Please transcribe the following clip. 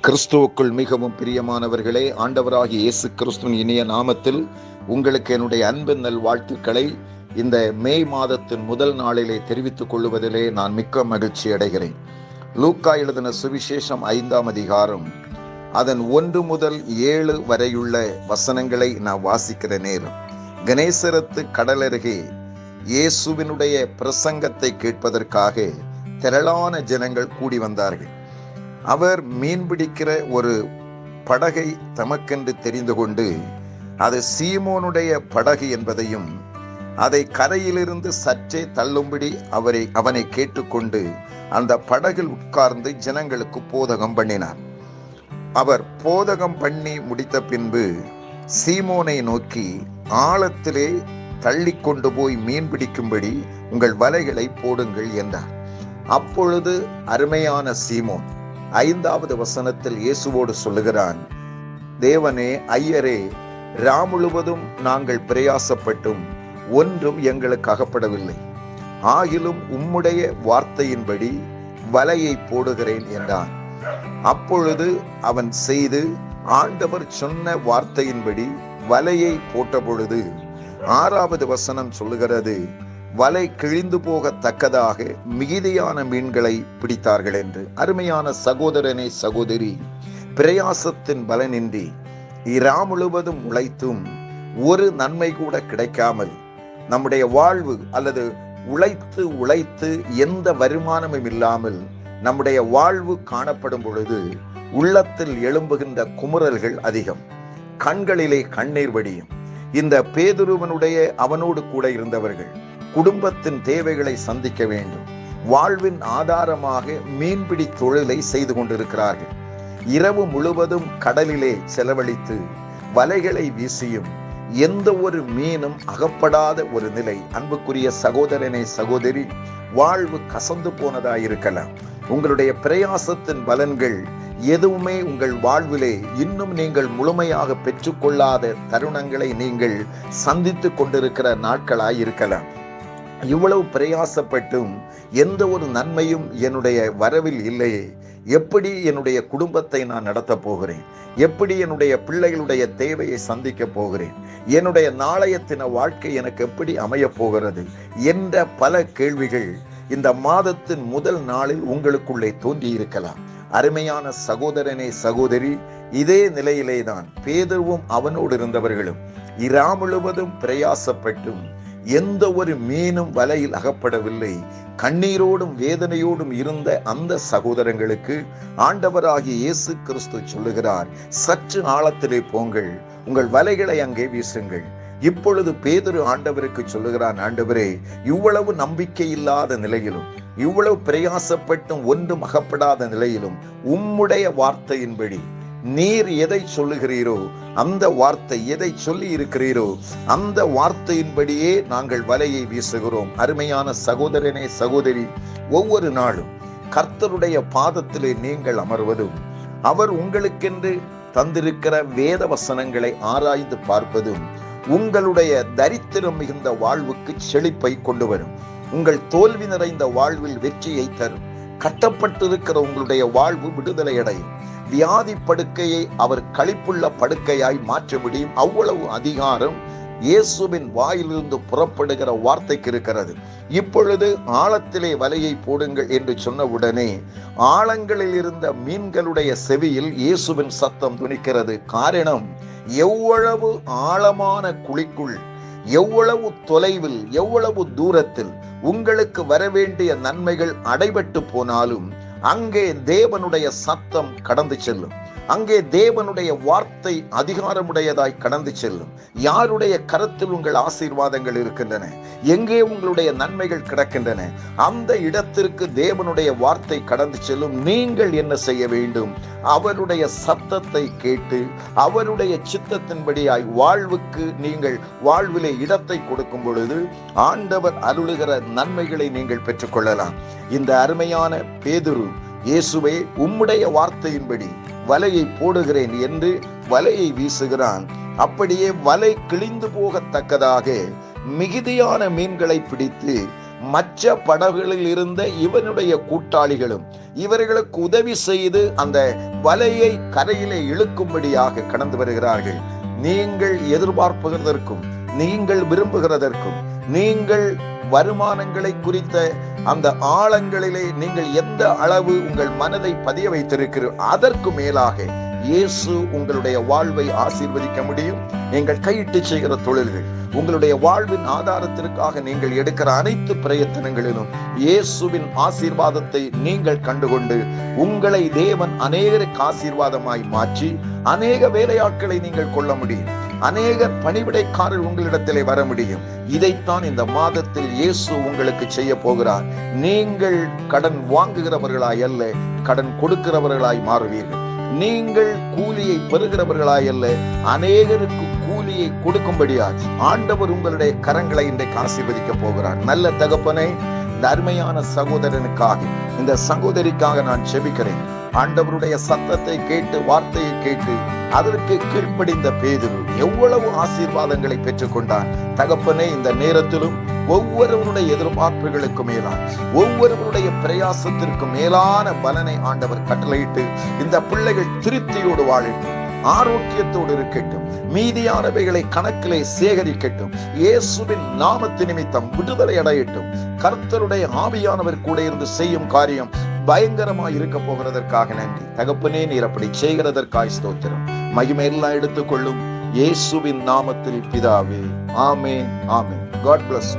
கிறிஸ்துவுக்குள் மிகவும் பிரியமானவர்களே ஆண்டவராகி இயேசு கிறிஸ்துவின் இனிய நாமத்தில் உங்களுக்கு என்னுடைய அன்பின் நல் வாழ்த்துக்களை இந்த மே மாதத்தின் முதல் நாளிலே தெரிவித்துக் கொள்வதிலே நான் மிக்க மகிழ்ச்சி அடைகிறேன். லூக்கா எழுதின சுவிசேஷம் ஐந்தாம் அதிகாரம் அதன் ஒன்று முதல் ஏழு வரையுள்ள வசனங்களை நான் வாசிக்கிற நேரம். கணேசரத்து கடலருகே இயேசுவினுடைய பிரசங்கத்தை கேட்பதற்காக திரளான ஜனங்கள் கூடி வந்தார்கள். அவர் மீன்பிடிக்கிற ஒரு படகை தமக்கென்று தெரிந்து கொண்டு அது சீமோனுடைய படகு என்பதையும் அதை கரையிலிருந்து சற்றே தள்ளும்படி அவரை அவனை கேட்டுக்கொண்டு அந்த படகில் உட்கார்ந்து ஜனங்களுக்கு போதகம் பண்ணினார். அவர் போதகம் பண்ணி முடித்த பின்பு சீமோனை நோக்கி ஆழத்திலே தள்ளி கொண்டு போய் மீன் பிடிக்கும்படி உங்கள் வலைகளை போடுங்கள் என்றார். அப்பொழுது அருமையான சீமோன் ஐந்தாவது வசனத்தில் இயேசுவோடு சொல்லுகிறான் தேவனே ஐயரே ரா முழுவதும் நாங்கள் பிரயாசப்பட்டும் ஒன்றும் எங்களுக்கு அகப்படவில்லை. ஆகிலும் உம்முடைய வார்த்தையின்படி வலையை போடுகிறேன் என்றான். அப்பொழுது அவன் செய்து ஆண்டவர் சொன்ன வார்த்தையின்படி வலையை போட்ட பொழுது ஆறாவது வசனம் சொல்லுகிறது வலை கிழிந்து போகத்தக்கதாக மிகுதியான மீன்களை பிடித்தார்கள் என்று. அருமையான சகோதரனே சகோதரி பிரயாசத்தின் பலனின்றி இரா முழுவதும் உழைத்தும் ஒரு நன்மை கூட கிடைக்காமல் நம்முடைய வாழ்வு அல்லது உழைத்து உழைத்து எந்த வருமானமும் இல்லாமல் நம்முடைய வாழ்வு காணப்படும் பொழுது உள்ளத்தில் எழும்புகின்ற குமுறல்கள் அதிகம். கண்களிலே கண்ணீர் வடியும். இந்த பேதுருவனுடைய அவனோடு கூட இருந்தவர்கள் குடும்பத்தின் தேவைகளை சந்திக்க வேண்டும். வாழ்வின் ஆதாரமாக மீன்பிடி தொழிலை செய்து கொண்டிருக்கிறார்கள். இரவு முழுவதும் கடலிலே செலவழித்து வலைகளை வீசியும் எந்த ஒரு மீனும் அகப்படாத ஒரு நிலை அன்புக்குரிய சகோதரனை சகோதரி வாழ்வு கசந்து போனதாயிருக்கலாம். உங்களுடைய பிரயாசத்தின் பலன்கள் எதுவுமே உங்கள் வாழ்விலே இன்னும் நீங்கள் முழுமையாக பெற்றுக்கொள்ளாத தருணங்களை நீங்கள் சந்தித்து கொண்டிருக்கிற நாட்களாயிருக்கலாம். இவ்வளவு பிரயாசப்பட்டும் எந்த ஒரு நன்மையும் என்னுடைய வரவில் இல்லையே. எப்படி என்னுடைய குடும்பத்தை நான் நடத்தப் போகிறேன்? எப்படி என்னுடைய பிள்ளைகளுடைய தேவையை சந்திக்க போகிறேன்? என்னுடைய நாளையத்தின வாழ்க்கை எனக்கு எப்படி அமையப் போகிறது? என்ற பல கேள்விகள் இந்த மாதத்தின் முதல் நாளில் உங்களுக்குள்ளே தோன்றி இருக்கலாம் அருமையான சகோதரனே சகோதரி இதே நிலையிலே தான் பேதவும் அவனோடு இருந்தவர்களும் இரா முழுவதும் பிரயாசப்பட்டும். எந்த ஒரு மீனும் வலையில் அகப்படவில்லை. கண்ணீரோடும் வேதனையோடும் இருந்த அந்த சகோதரங்களுக்கு ஆண்டவராகிய இயேசு கிறிஸ்து சொல்லுகிறார் சற்று ஆழத்திலே போங்கள் உங்கள் வலைகளை அங்கே வீசுங்கள். இப்பொழுது பேதொரு ஆண்டவருக்கு சொல்லுகிறான் ஆண்டவரே இவ்வளவு நம்பிக்கை இல்லாத நிலையிலும் இவ்வளவு பிரயாசப்பட்டும் ஒன்றும் அகப்படாத நிலையிலும் உம்முடைய வார்த்தையின்படி நீர் எதை சொல்லுகிறீரோ அந்த வார்த்தை எதை சொல்லி இருக்கிறீரோ அந்த வார்த்தையின்படியே நாங்கள் வலையை வீசுகிறோம். அருமையான சகோதரனே சகோதரி ஒவ்வொரு நாளும் கர்த்தருடைய பாதத்திலே நீங்கள் அமர்வதும் அவர் உங்களுக்கென்று தந்திருக்கிற வேத வசனங்களை ஆராய்ந்து பார்ப்பதும் உங்களுடைய தரித்திரம் மிகுந்த வாழ்வுக்கு செழிப்பை கொண்டு வரும். உங்கள் தோல்வி நிறைந்த வாழ்வில் வெற்றியை தரும். கட்டப்பட்டிருக்கிற உங்களுடைய வாழ்வு விடுதலை அடையும். வியாதி படுக்கையை அவர் களிப்புள்ள படுக்கையாய் மாற்ற முடியும். அவ்வளவு அதிகாரம் இயேசுவின் வாயிலிருந்து புறப்படுகிற வார்த்தைக்கு இருக்கிறது. இப்பொழுது ஆழத்திலே வலையை போடுங்கள் என்று சொன்னவுடனே ஆழங்களில் இருந்த மீன்களுடைய செவியில் இயேசுவின் சத்தம் துணிக்கிறது. காரணம் எவ்வளவு ஆழமான குழிக்குள் எவ்வளவு தொலைவில் எவ்வளவு தூரத்தில் உங்களுக்கு வரவேண்டிய நன்மைகள் அடைபட்டு போனாலும் அங்கே தேவனுடைய சத்தம் கடந்து செல்லும். அங்கே தேவனுடைய வார்த்தை அதிகாரமுடையதாய் கடந்து செல்லும். யாருடைய கருத்தில் உங்கள் ஆசீர்வாதங்கள் இருக்கின்றன? எங்கே உங்களுடைய நன்மைகள் கிடக்கின்றன? அந்த இடத்திற்கு தேவனுடைய வார்த்தை கடந்து செல்லும். நீங்கள் என்ன செய்ய வேண்டும்? அவருடைய சத்தத்தை கேட்டு அவருடைய சித்தத்தின்படியாய் வாழ்வுக்கு நீங்கள் வாழ்விலே இடத்தை கொடுக்கும் பொழுது ஆண்டவர் அருளுகிற நன்மைகளை நீங்கள் பெற்றுக்கொள்ளலாம். இந்த அருமையான பேதுரு இயேசுவே உம்முடைய வார்த்தையின்படி வலையை போடுகிறேன் என்று வலையை வீசுகிறான். அப்படியே வலை கிழிந்து போகத்தக்கதாக மிகுதியான மீன்களை பிடித்து மற்ற படகுகளில் இருந்த இவனுடைய கூட்டாளிகளும் இவர்களுக்கு உதவி செய்து அந்த வலையை கரையிலே இழுக்கும்படியாக கடந்து வருகிறார்கள். நீங்கள் எதிர்பார்ப்புகிறதற்கும் நீங்கள் விரும்புகிறதற்கும் நீங்கள் வருமானங்களை குறித்த அந்த ஆழங்களிலே நீங்கள் எந்த அளவு உங்கள் மனதை பதிய வைத்திருக்கிறீர்கள் அதற்கு மேலாக இயேசு உங்களுடைய வாழ்வை ஆசீர்வதிக்க முடியும். நீங்கள் கையிட்டு செய்கிற தொழில்கள் உங்களுடைய வாழ்வின் ஆதாரத்திற்காக நீங்கள் எடுக்கிற அனைத்து பிரயத்தனங்களிலும் இயேசுவின் ஆசீர்வாதத்தை நீங்கள் கண்டுகொண்டு உங்களை தேவன் அநேகருக்கு ஆசீர்வாதமாய் மாற்றி அநேக வேலையாட்களை நீங்கள் கொள்ள முடியும். அநேக பணிவிடைக்காரர் உங்களிடத்திலே வர முடியும். இதைத்தான் இந்த மாதத்தில் இயேசு உங்களுக்கு செய்ய போகிறார். நீங்கள் கடன் வாங்குகிறவர்களாய் அல்ல கடன் கொடுக்கிறவர்களாய் மாறுவீர்கள். நீங்கள் கூலியை பெறுகிறவர்களாய் அல்ல அநேகருக்கு கூலியை கொடுக்கும்படியா ஆண்டவர் உங்களுடைய கரங்களை இன்றைக்கு ஆசீர்வதிக்க போகிறார். நல்ல தகப்பனை இந்த அருமையான சகோதரனுக்காக இந்த சகோதரிக்காக நான் செபிக்கிறேன். ஆண்டவருடைய சத்தத்தை கேட்டு வார்த்தையை கேட்டு அதற்கு கீழ்ப்படிந்த பேதுரு எவ்வளவு ஆசீர்வாதங்களை பெற்றுக்கொண்டார் தகப்பனே இந்த நேரத்திலும் ஒவ்வொருவருடைய எதிர்பார்ப்புகளுக்கு மேலான ஒவ்வொருவருடைய பிரயாசத்திற்கு மேலான பலனை ஆண்டவர் கட்டளையிட்டு இந்த பிள்ளைகள் திருப்தியோடு வாழட்டும் ஆரோக்கியத்தோடு இருக்கட்டும் மீதியானவைகளை கணக்கிலே சேகரிக்கட்டும் இயேசுவின் நாமத்து நிமித்தம் விடுதலை அடையட்டும் கர்த்தருடைய ஆவியானவர் கூட இருந்து செய்யும் காரியம் பயங்கரமா இருக்க போகிறதற்காக நன்றி. தகப்பனே நீர் அப்படி செய்கிறதற்காய் ஸ்தோத்திரம். மகிமையெல்லாம் எடுத்துக்கொள்ளும் இயேசுவின் நாமத்தில் பிதாவே. ஆமேன் ஆமேன். God plus